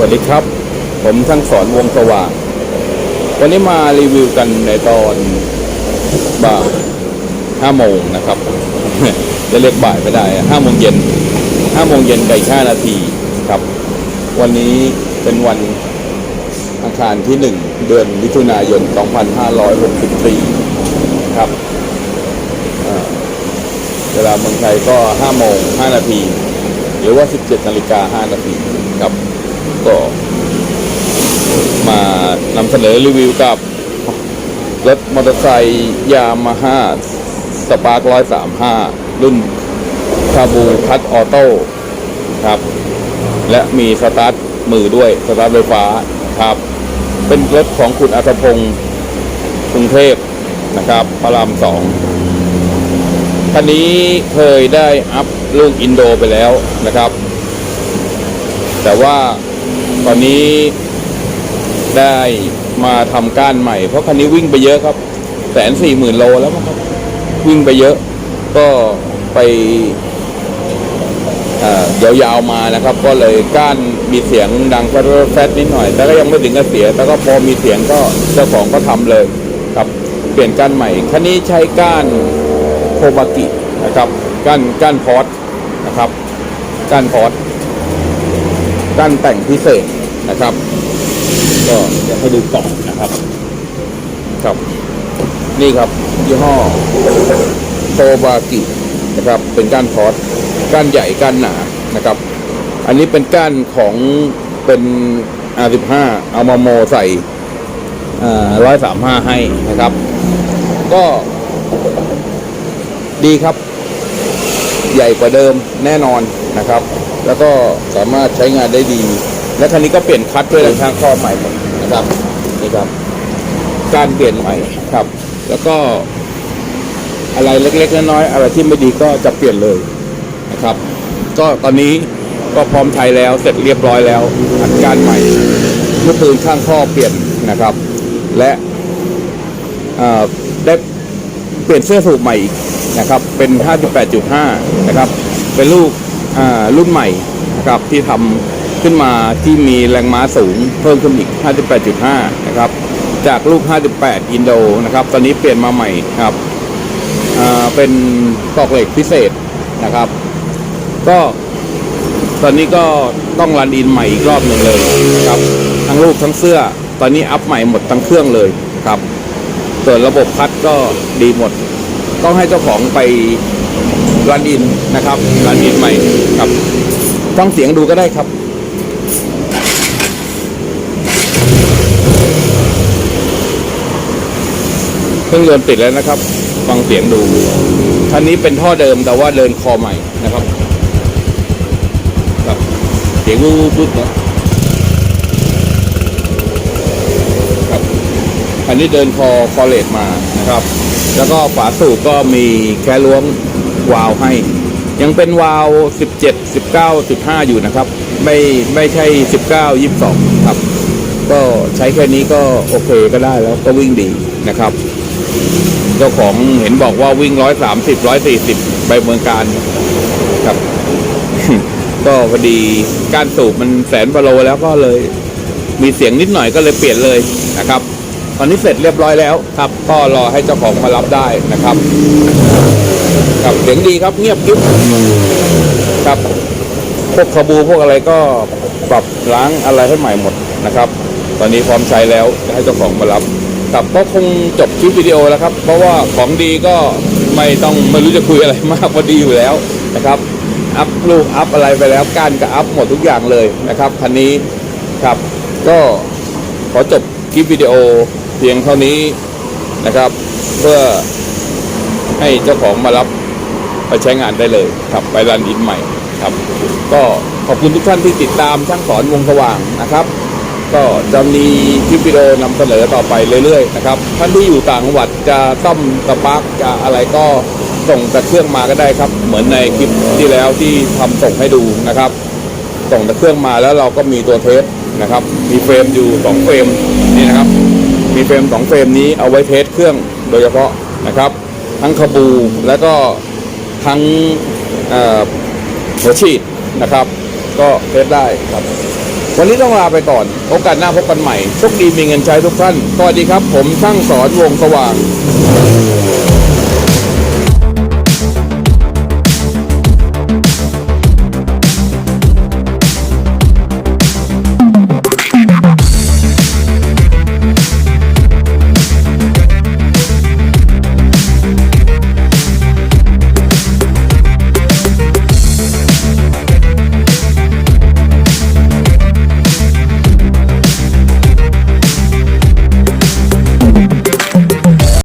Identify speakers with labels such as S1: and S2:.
S1: วัสดีครับ ผมทั้งสอนวงสว่าง วันนี้มารีวิวกันในตอนบ่ายห้าโมงนะครับ จะเรียกบ่ายไม่ได้ห้าโมงเย็นห้าโมงเย็นกับอีกห้านาทีครับ วันนี้เป็นวันอังคารที่หนึ่งเดือนมิถุนายน 2564 ครับเวลาเมืองไทยก็5โมง5นาทีหรือว่า 17นาฬิกา5นาทีครับ ก็มานำเสนอรีวิวกับรถมอเตอร์ไซค์ยามาฮ่าสปาร์คร้อยสามห้ารุ่นคาบูคัตออโต้ครับ และมีสตาร์ทมือด้วยสตาร์ทไฟฟ้าครับ เป็นรถของคุณอัธพงศ์กรุงเทพนะครับพระรามสองคันนี้เคยได้อัพลูกอินโดไปแล้วนะครับ แต่ว่า ตอนนี้ได้มาทำก้านใหม่ เพราะคันนี้วิ่งไปเยอะครับแสนสี่หมื่นโลแล้วครับ วิ่งไปเยอะ ก็ไปยาวๆมานะครับ ก็เลยก้านมีเสียงดังแฟแฟดนิดหน่อย แต่ก็ยังไม่ถึงกับเสีย แต่ก็พอมีเสียงก็เจ้าของก็ทำเลยครับเปลี่ยนก้านใหม่คันนี้ใช้ก้านโคบากินะครับก้านก้านพอดนะครับก้านพอด ก้านแต่งพิเศษนะครับ ก็จะให้ดูกล่องนะครับ ครับ นี่ครับยี่ห้อโคบากินะครับ เป็นก้านพอดก้านใหญ่ก้านหนานะครับ อันนี้เป็นก้านของเป็น R15 เอามาโมใส่ร้อยสามห้าให้นะครับ ก็ดีครับ ใหญ่กว่าเดิมแน่นอนนะครับ แล้วก็สามารถใช้งานได้ดี และคันนี้ก็เปลี่ยนคัดด้วยทางข้อใหม่หมดนะครับนี่ครับ การเปลี่ยนใหม่ครับ แล้วก็อะไรเล็กๆน้อยๆอะไรที่ไม่ดีก็จะเปลี่ยนเลยนะครับ ก็ตอนนี้ก็พร้อมใช้แล้วเสร็จเรียบร้อยแล้วอัดการใหม่เมื่อคืนข้างข้อเปลี่ยนนะครับ และได้เปลี่ยนเสื้อสูบใหม่อีกนะครับ เป็น 58.5 นะครับ เป็นลูก รุ่นใหม่นะครับที่ทำขึ้นมาที่มีแรงม้าสูงเพิ่มขึ้นอีก 58.5 นะครับ จากลูก 58 อินโดนะครับ ตอนนี้เปลี่ยนมาใหม่ครับเป็นตอกเหล็กพิเศษนะครับ ก็ตอนนี้ก็ต้องรันอินใหม่อีกรอบหนึ่งเลยครับทั้งลูกทั้งเสื้อ ตอนนี้อัพใหม่หมดทั้งเครื่องเลยครับส่วนระบบพัดก็ดีหมด ต้องให้เจ้าของไป รันอินนะครับรันอินใหม่ครับฟังเสียงดูก็ได้ครับเครื่องยนต์ติดแล้วนะครับ ฟังเสียงดูคันนี้เป็นท่อเดิมแต่ว่าเดินคอใหม่นะครับครับเสียงวูบๆนะครับอันนี้เดินคอคอเลตมานะครับ แล้วก็ฝาสูบก็มีแค่ล้วง วาล์วให้ ยังเป็นวาล์ว17 19 15 อยู่นะครับ ไม่ไม่ใช่ 19 22 ครับ ก็ใช้แค่นี้ก็โอเคก็ได้แล้วก็วิ่งดีนะครับ เจ้าของเห็นบอกว่าวิ่งร้อยสามสิบร้อยสี่สิบไปเมืองการครับ ก็พอดีการสูบมันแสนกว่าโลแล้วก็เลย มีเสียงนิดหน่อยก็เลยเปลี่ยนเลยนะครับ ตอนนี้เสร็จเรียบร้อยแล้วครับก็รอให้เจ้าของมารับได้นะครับครับเสียงดีครับเงียบกริบครับพวกขบูพวกอะไรก็ปรับล้างอะไรให้ใหม่หมดนะครับ ตอนนี้พร้อมใช้แล้วจะให้เจ้าของมารับครับก็คงจบคลิปวิดีโอแล้วครับ เพราะว่าของดีก็ไม่ต้องไม่รู้จะคุยอะไรมากพอดีอยู่แล้วนะครับอัพลูกอัพอะไรไปแล้วก้านก็อัพหมดทุกอย่างเลยนะครับคันนี้ครับก็ขอจบ คลิปวิดีโอเพียงเท่านี้นะครับ เพื่อให้เจ้าของมารับไปใช้งานได้เลยครับไปรันอินใหม่ครับ ก็ขอบคุณทุกท่านที่ติดตามช่างสอนวงสว่างนะครับ ก็จะมีคลิปวิดีโอนำเสนอต่อไปเรื่อยๆนะครับ ท่านที่อยู่ต่างจังหวัดจะซ่อมสปาร์กจะอะไรก็ส่งแต่เครื่องมาก็ได้ครับ เหมือนในคลิปที่แล้วที่ทำส่งให้ดูนะครับ ส่งแต่เครื่องมาแล้วเราก็มีตัวเทส นะครับ มีเฟรมอยู่สองเฟรมนี่นะครับ มีเฟรมสองเฟรมนี้เอาไว้เทสเครื่องโดยเฉพาะนะครับ ทั้งขบูแล้วก็ทั้งหัวฉีดนะครับ ก็เทสได้ครับ วันนี้ต้องลาไปก่อนโอกาสหน้าพบกันใหม่โชคดีมีเงินใช้ทุกท่านสวัสดีครับ ผมช่างสอนวงสว่าง